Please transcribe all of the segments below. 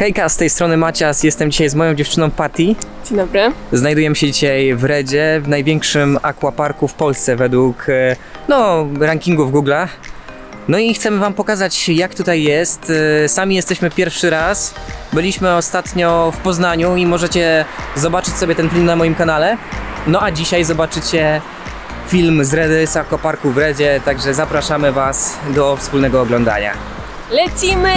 Hejka, z tej strony Macias, jestem dzisiaj z moją dziewczyną Patty. Dzień dobry. Znajdujemy się dzisiaj w Redzie, w największym aquaparku w Polsce według e, no, rankingów Google'a. No i chcemy Wam pokazać jak tutaj jest. E, Sami jesteśmy pierwszy raz. Byliśmy ostatnio w Poznaniu i możecie zobaczyć sobie ten film na moim kanale. No a dzisiaj zobaczycie film z Redy, z aquaparku w Redzie, także zapraszamy Was do wspólnego oglądania. Lecimy!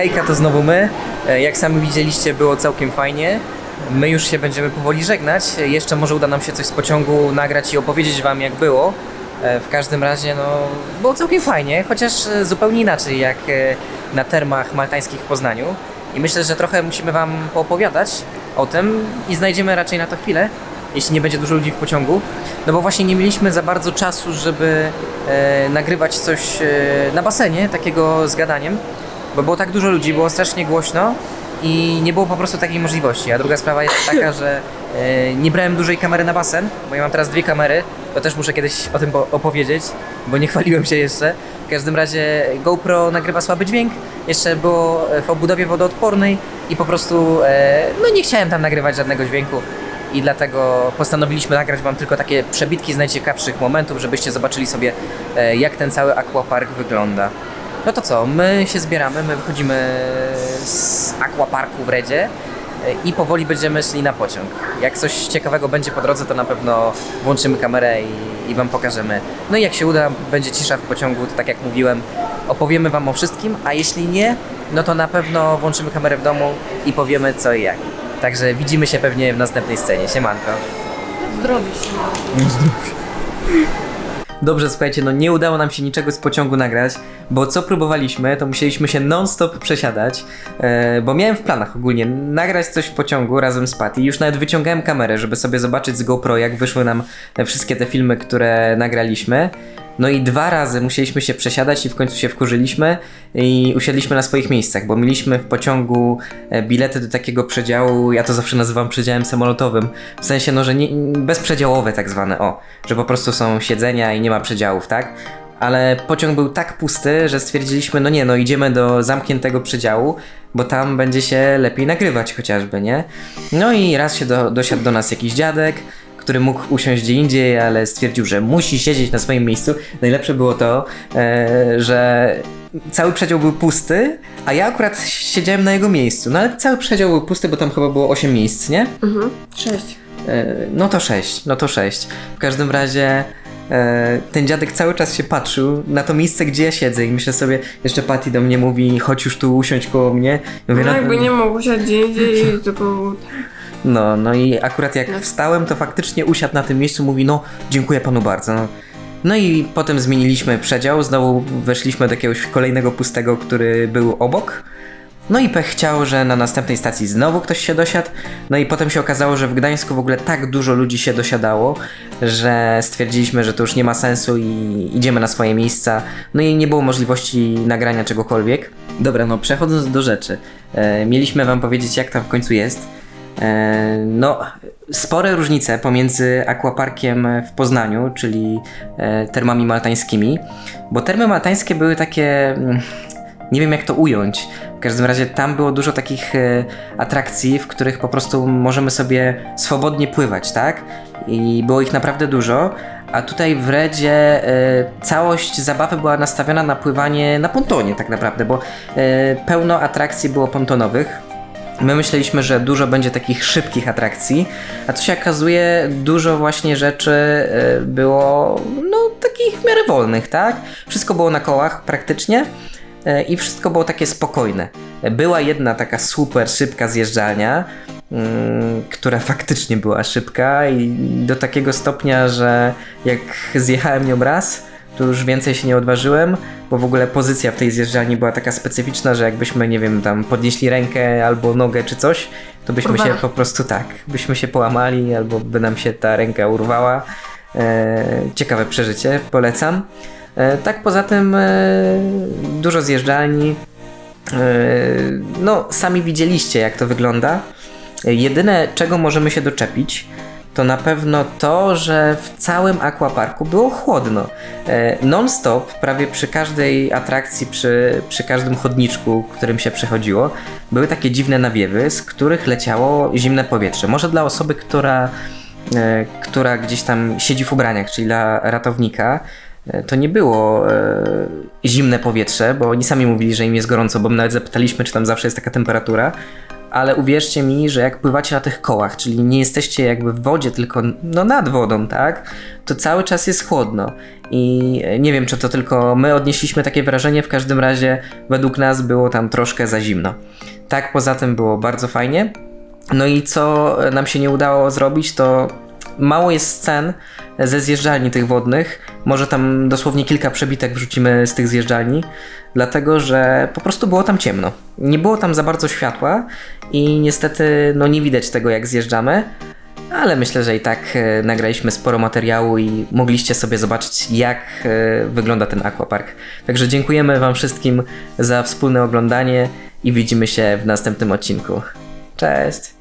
Hejka, to znowu my. E, Jak sami widzieliście, było całkiem fajnie. My już się będziemy powoli żegnać. E, Jeszcze może uda nam się coś z pociągu nagrać i opowiedzieć Wam, jak było. E, W każdym razie, no, było całkiem fajnie, chociaż zupełnie inaczej jak na termach maltańskich w Poznaniu. I myślę, że trochę musimy Wam poopowiadać o tym i znajdziemy raczej na to chwilę, jeśli nie będzie dużo ludzi w pociągu. No bo właśnie nie mieliśmy za bardzo czasu, żeby e, nagrywać coś e, na basenie, takiego z gadaniem bo było tak dużo ludzi, było strasznie głośno i nie było po prostu takiej możliwości. A druga sprawa jest taka, że e, nie brałem dużej kamery na basen, bo ja mam teraz dwie kamery, to też muszę kiedyś o tym po- opowiedzieć, bo nie chwaliłem się jeszcze. W każdym razie GoPro nagrywa słaby dźwięk, jeszcze było w obudowie wodoodpornej i po prostu e, no nie chciałem tam nagrywać żadnego dźwięku i dlatego postanowiliśmy nagrać Wam tylko takie przebitki z najciekawszych momentów, żebyście zobaczyli sobie e, jak ten cały aquapark wygląda. No to co, my się zbieramy, my wychodzimy z aquaparku w Redzie e, i powoli będziemy szli na pociąg. Jak coś ciekawego będzie po drodze, to na pewno włączymy kamerę i, i Wam pokażemy. No i jak się uda, będzie cisza w pociągu, to tak jak mówiłem, opowiemy Wam o wszystkim, a jeśli nie, no to na pewno włączymy kamerę w domu i powiemy co i jak. Także widzimy się pewnie w następnej scenie. Siemanko. Zdrowie się. Dobrze, słuchajcie, no nie udało nam się niczego z pociągu nagrać, bo co próbowaliśmy, to musieliśmy się non-stop przesiadać, e, bo miałem w planach ogólnie nagrać coś w pociągu razem z Patty. Już nawet wyciągałem kamerę, żeby sobie zobaczyć z GoPro, jak wyszły nam te wszystkie te filmy, które nagraliśmy. No i dwa razy musieliśmy się przesiadać i w końcu się wkurzyliśmy i usiedliśmy na swoich miejscach, bo mieliśmy w pociągu e, bilety do takiego przedziału, ja to zawsze nazywam przedziałem samolotowym, w sensie no, że nie, bezprzedziałowe tak zwane, o, że po prostu są siedzenia i nie ma przedziałów, tak? Ale pociąg był tak pusty, że stwierdziliśmy, no nie, no idziemy do zamkniętego przedziału, bo tam będzie się lepiej nagrywać chociażby, nie? No i raz się do, dosiadł do nas jakiś dziadek, który mógł usiąść gdzie indziej, ale stwierdził, że musi siedzieć na swoim miejscu. Najlepsze było to, e, że cały przedział był pusty, a ja akurat siedziałem na jego miejscu. No ale cały przedział był pusty, bo tam chyba było 8 miejsc, nie? Mhm. Sześć. E, No to 6, no to 6. W każdym razie e, ten dziadek cały czas się patrzył na to miejsce, gdzie ja siedzę i myślę sobie, jeszcze Patty do mnie mówi, chodź już tu usiąść koło mnie. Ja mówię, No jakby nie mógł usiąść gdzie indziej, tylko... No, no i akurat jak No. wstałem, to faktycznie usiadł na tym miejscu, mówi, no dziękuję panu bardzo. No. No i potem zmieniliśmy przedział, znowu weszliśmy do jakiegoś kolejnego pustego, który był obok. No i pech chciał, że na następnej stacji znowu ktoś się dosiadł. No i potem się okazało, że w Gdańsku w ogóle tak dużo ludzi się dosiadało, że stwierdziliśmy, że to już nie ma sensu i idziemy na swoje miejsca. No i nie było możliwości nagrania czegokolwiek. Dobra, no przechodząc do rzeczy. E, mieliśmy wam powiedzieć, jak tam w końcu jest. E, No, spore różnice pomiędzy aquaparkiem w Poznaniu, czyli e, termami maltańskimi, bo termy maltańskie były takie, mm, nie wiem jak to ująć. W każdym razie tam było dużo takich e, atrakcji, w których po prostu możemy sobie swobodnie pływać, tak? I było ich naprawdę dużo. A tutaj w Redzie całość zabawy była nastawiona na pływanie na pontonie, tak naprawdę, bo pełno atrakcji było pontonowych. My myśleliśmy, że dużo będzie takich szybkich atrakcji, a tu się okazuje, dużo właśnie rzeczy e, było, no, takich w miarę wolnych, tak? Wszystko było na kołach praktycznie e, i wszystko było takie spokojne. Była jedna taka super szybka zjeżdżalnia, mm, która faktycznie była szybka i do takiego stopnia, że jak zjechałem nią raz, to już więcej się nie odważyłem, bo w ogóle pozycja w tej zjeżdżalni była taka specyficzna, że jakbyśmy, nie wiem, tam podnieśli rękę albo nogę czy coś, to byśmy się po prostu tak, byśmy się połamali albo by nam się ta ręka urwała. E, ciekawe przeżycie, polecam. E, tak poza tym e, dużo zjeżdżalni. E, no, sami widzieliście jak to wygląda. E, Jedyne czego możemy się doczepić, to na pewno to, że w całym aquaparku było chłodno. E, Non-stop, prawie przy każdej atrakcji, przy, przy każdym chodniczku, którym się przechodziło, były takie dziwne nawiewy, z których leciało zimne powietrze. Może dla osoby, która, e, która gdzieś tam siedzi w ubraniach, czyli dla ratownika, e, to nie było zimne powietrze, bo oni sami mówili, że im jest gorąco, bo my nawet zapytaliśmy, czy tam zawsze jest taka temperatura. Ale uwierzcie mi, że jak pływacie na tych kołach, czyli nie jesteście jakby w wodzie, tylko no nad wodą, tak? To cały czas jest chłodno. I e, nie wiem, czy to tylko my odnieśliśmy takie wrażenie, w każdym razie według nas było tam troszkę za zimno. Tak, poza tym było bardzo fajnie. No i co nam się nie udało zrobić, to mało jest scen ze zjeżdżalni tych wodnych. Może tam dosłownie kilka przebitek wrzucimy z tych zjeżdżalni, dlatego że po prostu było tam ciemno. Nie było tam za bardzo światła i niestety no nie widać tego jak zjeżdżamy. Ale myślę, że i tak e, nagraliśmy sporo materiału i mogliście sobie zobaczyć, jak e, wygląda ten aquapark. Także dziękujemy Wam wszystkim za wspólne oglądanie i widzimy się w następnym odcinku. Cześć!